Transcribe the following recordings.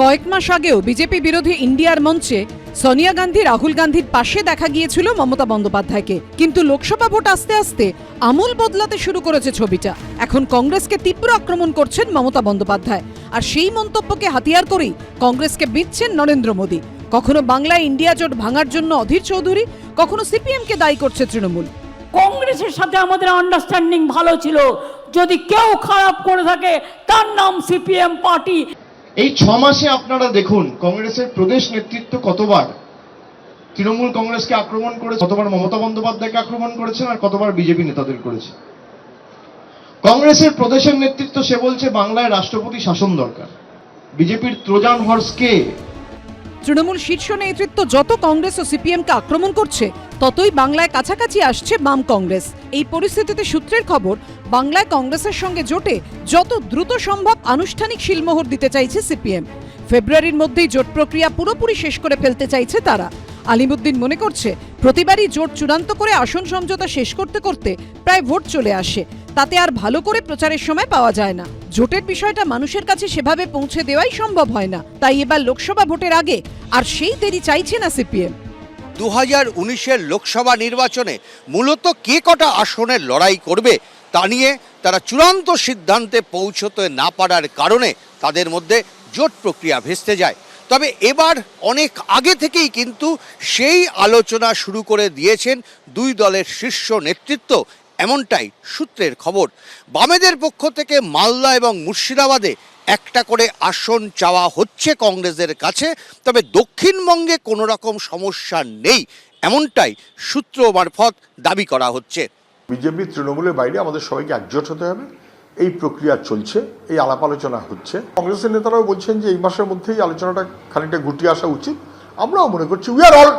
কয়েক মাস আগেও বিজেপি বিরোধী ইন্ডিয়ার মঞ্চে সোনিয়া গান্ধী, রাহুল গান্ধীর পাশে দেখা গিয়েছিল মমতা বন্দ্যোপাধ্যায়কে। কিন্তু লোকসভা ভোট আসতে আসতে আমূল বদলাতে শুরু করেছে ছবিটা। এখন কংগ্রেসকে তীব্র আক্রমণ করছেন মমতা বন্দ্যোপাধ্যায়। আর সেই মন্তব্যকে হাতিয়ার করেই কংগ্রেসকে বিচ্ছেন নরেন্দ্র মোদী। কখনো বাংলায় ইন্ডিয়া জোট ভাঙার জন্য অধীর চৌধুরী, কখনো সিপিএমকে দায়ী করছে তৃণমূল। কংগ্রেসের সাথে আমাদের আন্ডারস্ট্যান্ডিং ভালো ছিল। যদি কেউ খারাপ করে থাকে, তার নাম সিপিএম পার্টি। এই ছ মাসে আপনারা দেখুন, কংগ্রেসের প্রদেশ নেতৃত্ব কতবার? তৃণমূল কংগ্রেসকে আক্রমণ করেছে, কতবার মমতা বন্দ্যোপাধ্যায়কে আক্রমণ করেছেন আর কতবার বিজেপি নেতাদের করেছে? কংগ্রেসের প্রদেশের নেতৃত্ব সে বলছে, বাংলায় রাষ্ট্রপতি শাসন দরকার। বিজেপির ত্রোজান হর্স কে? তৃণমূল শীর্ষ নেতৃত্ব যত কংগ্রেস ও সিপিএমকে আক্রমণ করছে, ততই বাংলায় কাছাকাছি আসছে বাম কংগ্রেস। এই পরিস্থিতিতে সূত্রের খবর, বাংলায় কংগ্রেসের সঙ্গে জোটে যত দ্রুত সম্ভব আনুষ্ঠানিক শিলমোহর দিতে চাইছে সিপিএম। ফেব্রুয়ারির মধ্যেই জোট প্রক্রিয়া পুরোপুরি শেষ করে ফেলতে চাইছে তারা। আলিমুদ্দিন মনে করছে, প্রতিবারই জোট চূড়ান্ত করে আসন সমঝোতা শেষ করতে করতে প্রায় ভোট চলে আসে। তাতে আর ভালো করে প্রচারের সময় পাওয়া যায় না। জোটের বিষয়টা মানুষের কাছে সেভাবে পৌঁছে দেওয়াই সম্ভব হয় না। তাই এবার লোকসভা ভোটের আগে আর সেই দেরি চাইছে না সিপিএম। দু হাজার উনিশের লোকসভা নির্বাচনে মূলত কে কটা আসনের লড়াই করবে তা নিয়ে তারা চূড়ান্ত সিদ্ধান্তে পৌঁছতে না পারার কারণে তাদের মধ্যে জোট প্রক্রিয়া ভেস্তে যায়। তবে এবার অনেক আগে থেকেই কিন্তু সেই আলোচনা শুরু করে দিয়েছেন দুই দলের শীর্ষ নেতৃত্ব, এমনটাই সূত্রের খবর। বামেদের পক্ষ থেকে মালদা এবং মুর্শিদাবাদে একটা করে আসন চাওয়া হচ্ছে কংগ্রেসের কাছে, তবে দক্ষিণবঙ্গে কোনো রকম সমস্যা নেই, এমনটাই সূত্র মারফত দাবি করা হচ্ছে। বিজেপি, তৃণমূলের বাইরে আমাদের সবাইকে একজোট হতে হবে। এই প্রক্রিয়া চলছে, এই আলাপ আলোচনা হচ্ছে। কংগ্রেসের নেতারাও বলছেন যে এই মাসের মধ্যেই আলোচনাটা খানিকটা গুটিয়ে আসা উচিত। আমরাও মনে করছি উই আর অল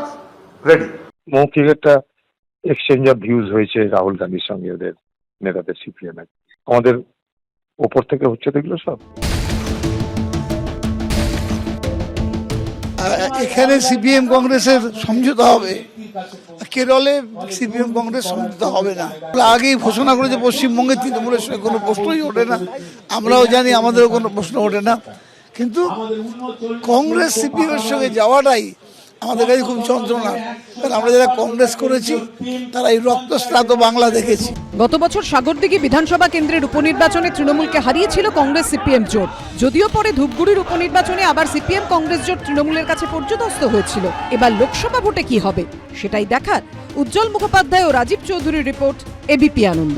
রেডি মৌখিক একটা এক্সচেঞ্জ অফ ভিউজ হয়েছে রাহুল গান্ধীর সঙ্গে ওদের নেতাদের সিপিএম আমাদের ওপর থেকে হচ্ছে দেখল সব। এখানে সিপিএম কংগ্রেসের সমঝোতা হবে। কেরলে সিপিএম কংগ্রেস সমঝোতা হবে না। আগেই ঘোষণা করেছে পশ্চিমবঙ্গে তৃণমূলের সঙ্গে কোনো প্রশ্নই ওঠে না। আমরাও জানি আমাদেরও কোনো প্রশ্ন ওঠে না। কিন্তু কংগ্রেস সিপিএমের সঙ্গে যাওয়াটাই আমাদের কাছে খুব যন্ত্রণা। কারণ আমরা যারা কংগ্রেস করেছি, তারা এই রক্তস্নাত বাংলা দেখেছি। গত বছর সাগরদিঘি বিধানসভা কেন্দ্রের উপনির্বাচনে তৃণমূলকে হারিয়েছিল কংগ্রেস সিপিএম জোট। যদিও পরে ধূপগুড়ির উপনির্বাচনে আবার সিপিএম কংগ্রেস জোট তৃণমূলের কাছে পর্যদস্ত হয়েছিল। এবার লোকসভা ভোটে কি হবে, সেটাই দেখার। উজ্জ্বল মুখোপাধ্যায় ও রাজীব চৌধুরীর report ABP Ananda.